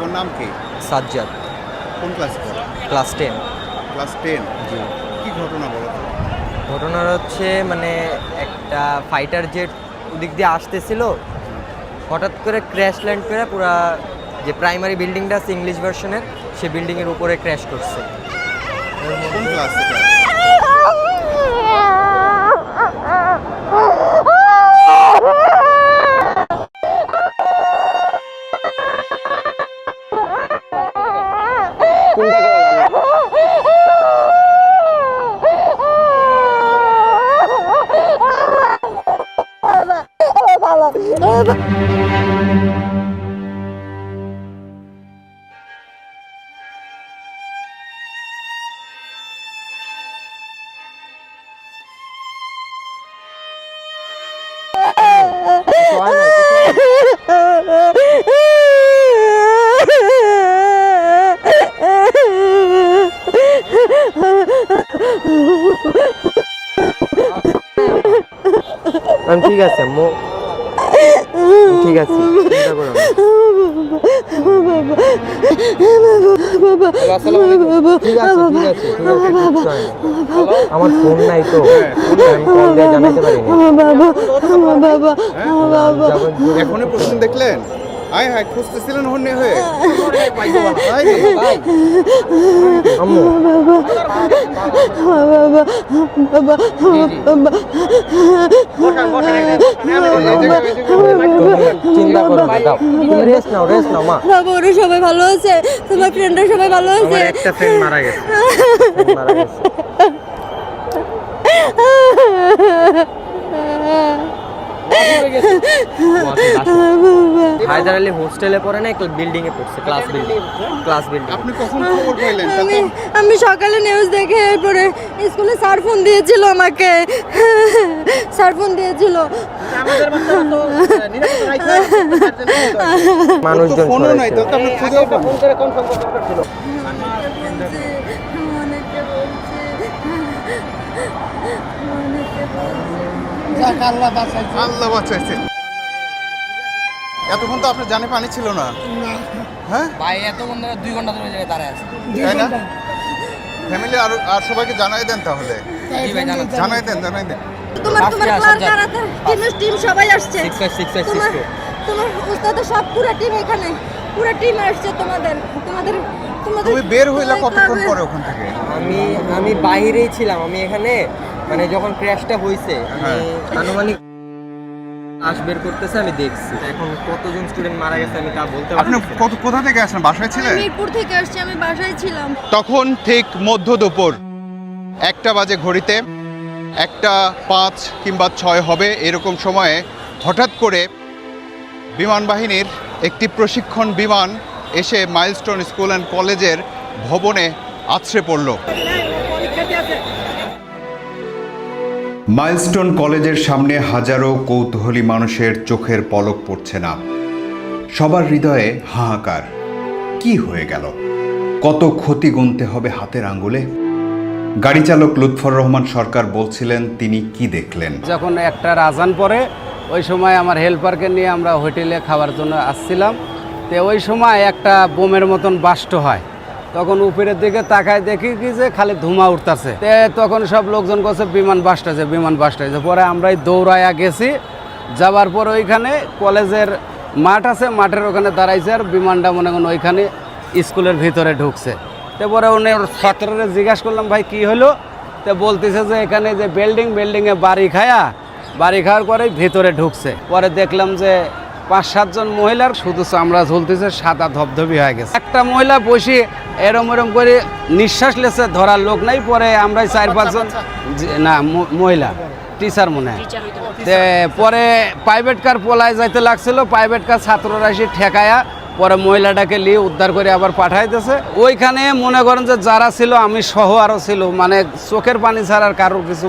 তোর নাম কি? সাজ্জাদ। কোন ক্লাসে ক্লাস টেন ক্লাস টেন জি। কি ঘটনা বলো তো? ঘটনার হচ্ছে মানে একটা ফাইটার জেট ওদিক দিয়ে আসতেছিল। হঠাৎ করে ক্র্যাশ ল্যান্ড করে পুরা যে প্রাইমারি বিল্ডিংটা আছে ইংলিশ ভার্সনের সে বিল্ডিংয়ের উপরে ক্র্যাশ করছে। কোন ক্লাস ঠিক আছে ঠিক আছে চিন্তা করো হয়। আমার ফোন নাই তো। আমি জানাতে পারিনি। এখনই প্রশ্ন দেখলেন? আয় হায় খুঁজতেছিলেন হন্যে হয়ে? আম্মু সবাই ভালো আছে তোমার ফ্রেন্ডরা সবাই ভালো আছে মারা গেছে হায়দার আলী হোস্টেলে পড়ে না বিল্ডিং এ পড়ছে ক্লাস বিল্ডিং ক্লাস বিল্ডিং আপনি কখন খবর পাইলেন? আমি আমি সকালে নিউজ দেখে এরপরে স্কুলে স্যার ফোন দিয়েছিল আমাকে। স্যার ফোন দিয়েছিল। মানুষজন ফোনও নাই তো। আপনি খুঁজেও পান অনেকে বলছে অনেকে আল্লাহ বাঁচাইছে। এতক্ষণ তো আপনার জানে পানি ছিল না। হ্যাঁ? ভাই এত ঘণ্টা দুই ঘণ্টা ধরে জায়গায় দাঁড়ায় আছে। তাই না? ফ্যামিলি আর আর সবাইকে জানাই দেন তাহলে। জি ভাই জানাচ্ছি জানাই দেন জানাই দেন। তোমার তোমার ক্লাস সজ্জাদ। টিম টিম সবাই আসছে। তোমার. তোমার উস্তাদের সব পুরো টিম এখানে। পুরো টিম আসছে তোমাদের। তোমাদের তুমি বের হইলা কতক্ষণ পরে ওখান থেকে? আমি আমি বাইরেই ছিলাম। আমি এখানে মানে যখন ক্র্যাশটা হয়েছে আমি হ্যাঁ। আনুমানিক আশ বের করতেছে আমি দেখছি। এখন কতজন স্টুডেন্ট মারা গেছে আমি তা বলতে আপনি পারছি না। কত কোথা থেকে আসেন বাসায় ছিলেন? মিরপুর থেকে আসছি আমি বাসায় ছিলাম। তখন ঠিক মধ্য দুপুর একটা বাজে ঘড়িতে একটা পাঁচ কিংবা ছয় হবে এরকম সময়ে হঠাৎ করে বিমান বাহিনীর একটি প্রশিক্ষণ বিমান এসে মাইলস্টোন স্কুল অ্যান্ড কলেজের ভবনে আছড়ে পড়ল। মাইলস্টোন কলেজের সামনে হাজারো কৌতূহলী মানুষের চোখের পলক পড়ছে না। সবার হৃদয়ে হাহাকার। কি হয়ে গেল? কত ক্ষতি গুনতে হবে হাতের আঙ্গুলে গাড়ি চালক লুৎফর রহমান সরকার বলছিলেন, তিনি কি দেখলেন? যখন একটা রাজান পরে ওই সময় আমার হেল্পারকে নিয়ে আমরা হোটেলে খাওয়ার জন্য আসছিলাম। তো ওই সময় একটা বোমের মতন বাষ্ট হয়। তখন উপরের দিকে তাকায় দেখি কি যে খালি ধুমা উঠতেছে। তখন সব লোকজন কাছে বিমান বাসটাছে বিমান বাসটাছে পরে আমরাই দৌড়াইয়া গেছি। যাবার পর ওইখানে কলেজের মাঠ আছে, মাঠের ওখানে দাঁড়াইছে আর বিমানটা মনে করেন ওইখানে স্কুলের ভিতরে ঢুকছে। তারপরে উনি ছাত্ররা জিজ্ঞাসা করলাম, ভাই, কি হলো? তো বলতেছে যে, এখানে যে বিল্ডিং বিল্ডিংয়ে বাড়ি খায়া। বাড়ি খাওয়ার পরে ভিতরে ঢুকছে। পরে দেখলাম যে পাঁচ সাতজন মহিলার শুধু চামড়া ঝুলতেছে সাদা ধবধবি হয়ে গেছে। একটা মহিলা বসে এরম এরম করে নিঃশ্বাস লেছে ধরার লোক নাই পরে আমরাই চার পাঁচজন না মহিলা টিচার মনে হয়। পরে প্রাইভেট কার পলায় যাইতে লাগছিল প্রাইভেট কার ছাত্ররা এসে ঠেকায়া পরে মহিলাটাকে নিয়ে উদ্ধার করে আবার পাঠাইতেছে। ওইখানে মনে করেন যে যারা ছিল আমি সহ আরও ছিল মানে চোখের পানি ছাড়া আর কারোর কিছু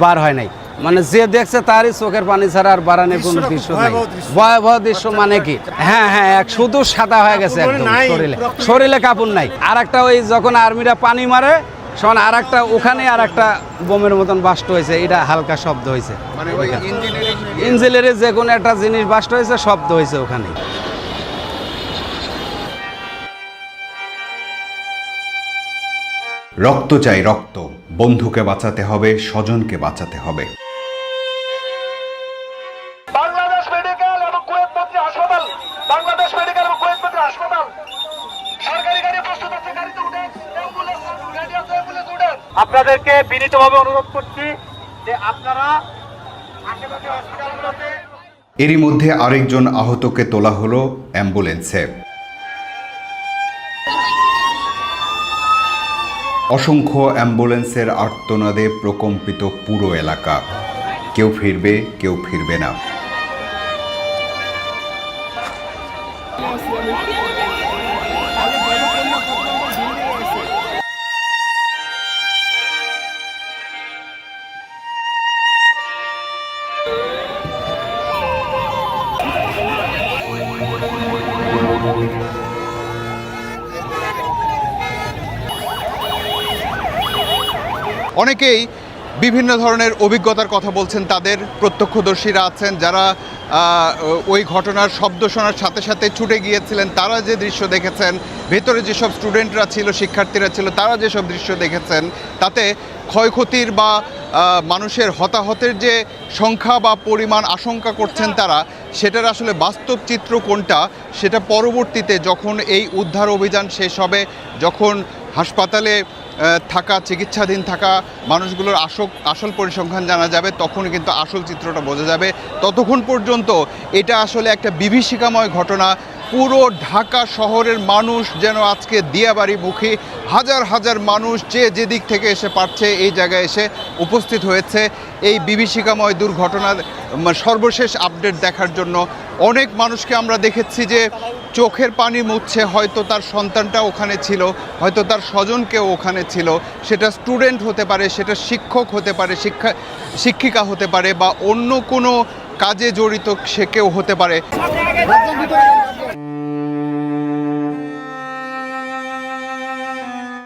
বার হয় নাই। মানে যে দেখছে তারই চোখের পানি ছাড়া আর বাড়ানে কোনো দৃশ্য নেই। ভয়াবহ দৃশ্য। মানে কি? হ্যাঁ হ্যাঁ এক শুধু সাদা হয়ে গেছে শরীরে। শরীরে কাপড় নাই। আর একটা ওই যখন আর্মিরা পানি মারে শোন আর একটা ওখানে আর একটা বোমের মতন বাস্ট হয়েছে এটা হালকা শব্দ হয়েছে। ইঞ্জিনিয়ারের যে কোনো একটা জিনিস বাস্ট হয়েছে শব্দ হয়েছে ওখানে। রক্ত চাই রক্ত বন্ধুকে বাঁচাতে হবে স্বজনকে বাঁচাতে হবে। এরই মধ্যে আরেকজন আহতকে তোলা হল অ্যাম্বুলেন্সে। অসংখ্য অ্যাম্বুলেন্সের আর্তনাদে প্রকম্পিত পুরো এলাকা। কেউ ফিরবে কেউ ফিরবে না। অনেকেই বিভিন্ন ধরনের অভিজ্ঞতার কথা বলছেন, তাদের প্রত্যক্ষদর্শীরা আছেন, যারা ওই ঘটনার শব্দ শোনার সাথে সাথে ছুটে গিয়েছিলেন, তারা যে দৃশ্য দেখেছেন, ভেতরে যেসব স্টুডেন্টরা ছিল, শিক্ষার্থীরা ছিল, তারা যেসব দৃশ্য দেখেছেন, তাতে ক্ষয়ক্ষতির বা মানুষের হতাহতের যে সংখ্যা বা পরিমাণ আশঙ্কা করছেন তারা, সেটার আসলে বাস্তব চিত্র কোনটা, সেটা পরবর্তীতে যখন এই উদ্ধার অভিযান শেষ হবে, যখন হাসপাতালে থাকা, চিকিৎসাধীন থাকা মানুষগুলোর আসক আসল পরিসংখ্যান জানা যাবে তখন কিন্তু আসল চিত্রটা বোঝা যাবে। ততক্ষণ পর্যন্ত এটা আসলে একটা বিভীষিকাময় ঘটনা। পুরো ঢাকা শহরের মানুষ যেন আজকে দিয়াবাড়ি মুখী। হাজার হাজার মানুষ যে যেদিক থেকে এসে পারছে, এই জায়গায় এসে উপস্থিত হয়েছে। এই বিভীষিকাময় দুর্ঘটনার সর্বশেষ আপডেট দেখার জন্য অনেক মানুষকে আমরা দেখেছি যে চোখের পানি মুছছে, হয়তো তার সন্তানটা ওখানে ছিল, হয়তো তার স্বজনকেও ওখানে ছিল। সেটা স্টুডেন্ট হতে পারে, সেটা শিক্ষক হতে পারে, শিক্ষা, শিক্ষিকা হতে পারে বা অন্য কোনো কাজে জড়িত সে কেউ হতে পারে।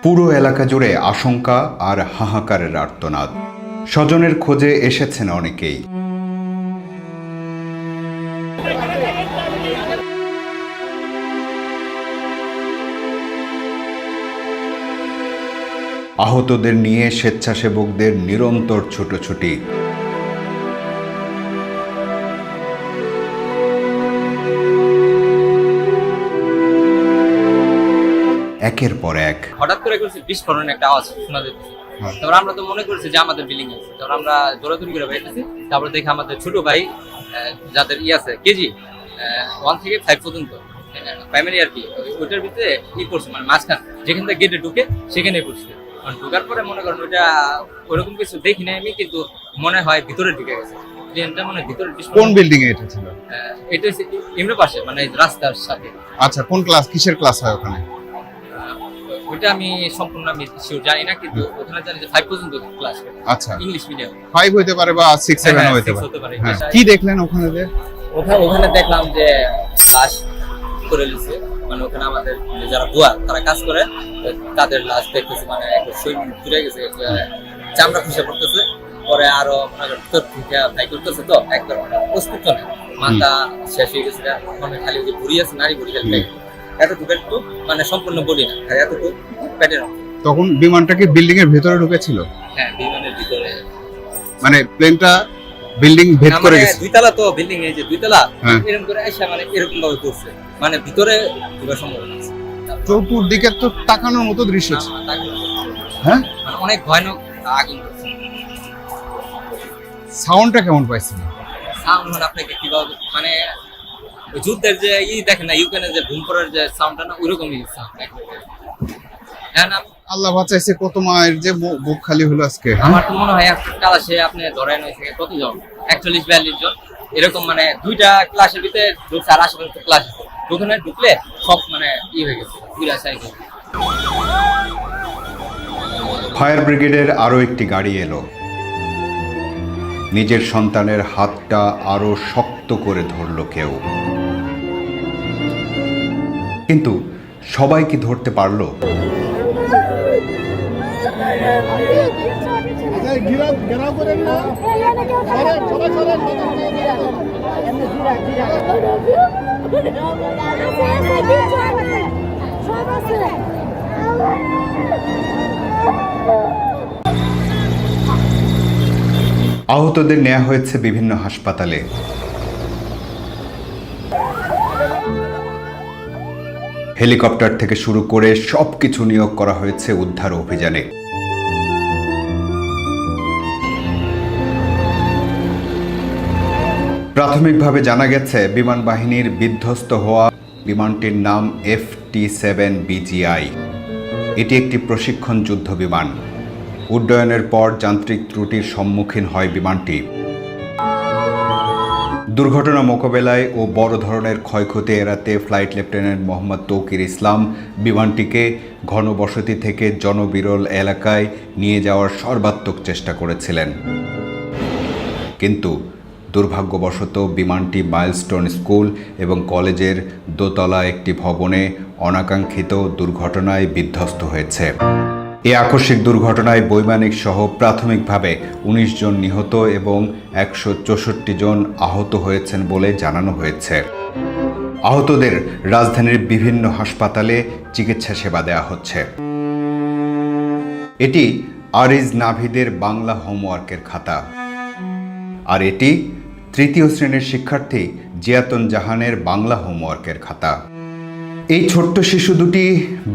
পুরো এলাকা জুড়ে আশঙ্কা আর হাহাকারের আর্তনাদ। স্বজনের খোঁজে এসেছেন অনেকেই। আহতদের নিয়ে স্বেচ্ছাসেবকদের নিরন্তর ছুটোছুটি। একের পর এক। হঠাৎ করে করছি বিস্ফোরণ একটা আওয়াজ শোনা যাচ্ছে। হ্যাঁ। তারপর আমরা তো মনে করছি যে আমাদের বিল্ডিং আছে। তারপর আমরা দৌড়াদৌড়ি করে বেরিয়েছি তারপর দেখি আমাদের ছোট ভাই যাদের ই আছে কেজি ওয়ান থেকে ফাইভ পর্যন্ত প্রাইমারি আর কি ওইটার ভিতরে ই করছে মানে মাঝখান। যেখান থেকে গেটে ঢুকে সেখানে পড়ছে ঢুকার পরে মনে করেন ওইটা ওরকম কিছু দেখি নাই আমি কিন্তু মনে হয় ভিতরে ঢুকে গেছে। ট্রেনটা মনে ভিতরে কোন বিল্ডিং এ এটা ছিল? এটা হচ্ছে এমনি পাশে মানে রাস্তার সাথে। আচ্ছা কোন ক্লাস কিসের ক্লাস হয় ওখানে? ওইটা আমি সম্পূর্ণ আমি শিওর জানি না কিন্তু ওখানে জানি যে ফাইভ পর্যন্ত ক্লাস আচ্ছা। ইংলিশ মিডিয়াম ফাইভ হতে পারে বা সিক্স হ্যাঁ, সেভেন হ্যাঁ, হতে পারে। কি দেখলেন ওখানে যে? ওখানে ওখানে দেখলাম যে লাশ করে দিচ্ছে মানে ওখানে আমাদের যারা বুয়া তারা কাজ করে তাদের লাশ দেখতেছে মানে শরীর ঘুরে গেছে চামড়া খুশে পড়তেছে। পরে আরও মনে করেন থেকে ভাই করতেছে তো একদম অস্তিত্ব নেই। মাথা শেষ হয়ে গেছে মানে খালি যে ভুড়ি আছে নারী ভুড়ি খালি এতটুকু একটু মানে সম্পূর্ণ বলি না খালি এতটুকু পেটের। তখন বিমানটা কি বিল্ডিং এর ভেতরে ঢুকেছিল? হ্যাঁ বিমানের ভিতরে। মানে প্লেনটা বিল্ডিং ভেদ করে মানে গেছে। দুইতলা তো বিল্ডিং এই যে দুইতলা হ্যাঁ। এরকম করে এসে মানে এরকম ভাবে করছে। মানে ভিতরে ঢোকার সম্ভাবনা আছে। চতুর্দিকে তো তাকানোর মতো দৃশ্য তাকে হ্যাঁ? মানে অনেক ভয়ানক আগুন সাউন্ডটা কেমন পাইছিল সাউন্ড মানে আপনাকে কীভাবে মানে যুদ্ধের যে ই দেখেন না ইউক্রেনের যে ভূমিকরের যে সাউন্ডটা না ওইরকমই সাউন্ড। হ্যাঁ না আল্লাহ বাঁচাইছে কত মায়ের যে বুক খালি হলো আজকে হ্যাঁ? আমার তো মনে হয় একটা ক্লাসে আপনি ধরেন থেকে কতজন? একচল্লিশ বিয়াল্লিশ জন। এরকম মানে দুইটা ক্লাসের ভিতরে ঢুকছে আর আশেপাশে ক্লাস ওখানে ঢুকলে সব মানে ই হয়ে গেছে পুরা সাইকেল ফায়ার ব্রিগেডের আরও একটি গাড়ি এলো। নিজের সন্তানের হাতটা আরও শক্ত করে ধরল কেউ। কিন্তু সবাই কি ধরতে পারল? আহতদের নেওয়া হয়েছে বিভিন্ন হাসপাতালে। হেলিকপ্টার থেকে শুরু করে সবকিছু নিয়োগ করা হয়েছে উদ্ধার অভিযানে। প্রাথমিকভাবে জানা গেছে, বিমান বাহিনীর বিধ্বস্ত হওয়া বিমানটির নাম এফ টি সেভেন বিজিআই এটি একটি প্রশিক্ষণ যুদ্ধ বিমান। উড্ডয়নের পর যান্ত্রিক ত্রুটির সম্মুখীন হয় বিমানটি। দুর্ঘটনা মোকাবেলায় ও বড় ধরনের ক্ষয়ক্ষতি এড়াতে ফ্লাইট লেফটেন্যান্ট মোহাম্মদ তৌকির ইসলাম বিমানটিকে ঘনবসতি থেকে জনবিরল এলাকায় নিয়ে যাওয়ার সর্বাত্মক চেষ্টা করেছিলেন। কিন্তু দুর্ভাগ্যবশত বিমানটি মাইলস্টোন স্কুল এবং কলেজের দোতলা একটি ভবনে অনাকাঙ্ক্ষিত দুর্ঘটনায় বিধ্বস্ত হয়েছে। এ আকস্মিক দুর্ঘটনায় বৈমানিক সহ প্রাথমিকভাবে ১৯ জন নিহত এবং একশো চৌষট্টি জন আহত হয়েছেন বলে জানানো হয়েছে। আহতদের রাজধানীর বিভিন্ন হাসপাতালে চিকিৎসা সেবা দেওয়া হচ্ছে। এটি আরিজ নাভিদের বাংলা হোমওয়ার্কের খাতা। আর এটি তৃতীয় শ্রেণির শিক্ষার্থী জিয়াতন জাহানের বাংলা হোমওয়ার্কের খাতা। এই ছোট্ট শিশু দুটি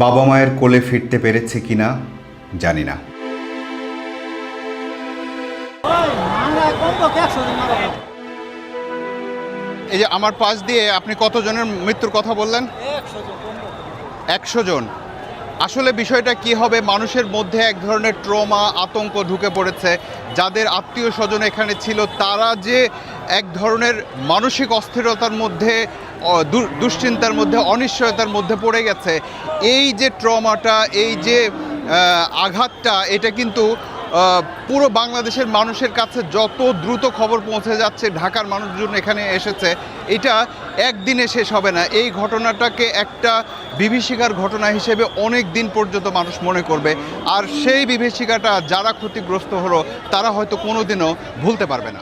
বাবা মায়ের কোলে ফিরতে পেরেছে কিনা জানি না। এই যে আমার পাশ দিয়ে আপনি কতজনের মৃত্যুর কথা বললেন? একশো জন। আসলে বিষয়টা কি হবে? মানুষের মধ্যে এক ধরনের ট্রমা, আতঙ্ক ঢুকে পড়েছে। যাদের আত্মীয় স্বজন এখানে ছিল, তারা যে এক ধরনের মানসিক অস্থিরতার মধ্যে দুশ্চিন্তার মধ্যে, অনিশ্চয়তার মধ্যে পড়ে গেছে। এই যে ট্রমাটা, এই যে আঘাতটা, এটা কিন্তু পুরো বাংলাদেশের মানুষের কাছে যত দ্রুত খবর পৌঁছে যাচ্ছে, ঢাকার মানুষজন এখানে এসেছে, এটা একদিনে শেষ হবে না। এই ঘটনাটাকে একটা বিভীষিকার ঘটনা হিসেবে অনেক দিন পর্যন্ত মানুষ মনে করবে। আর সেই বিভীষিকাটা যারা ক্ষতিগ্রস্ত হলো, তারা হয়তো কোনোদিনও ভুলতে পারবে না।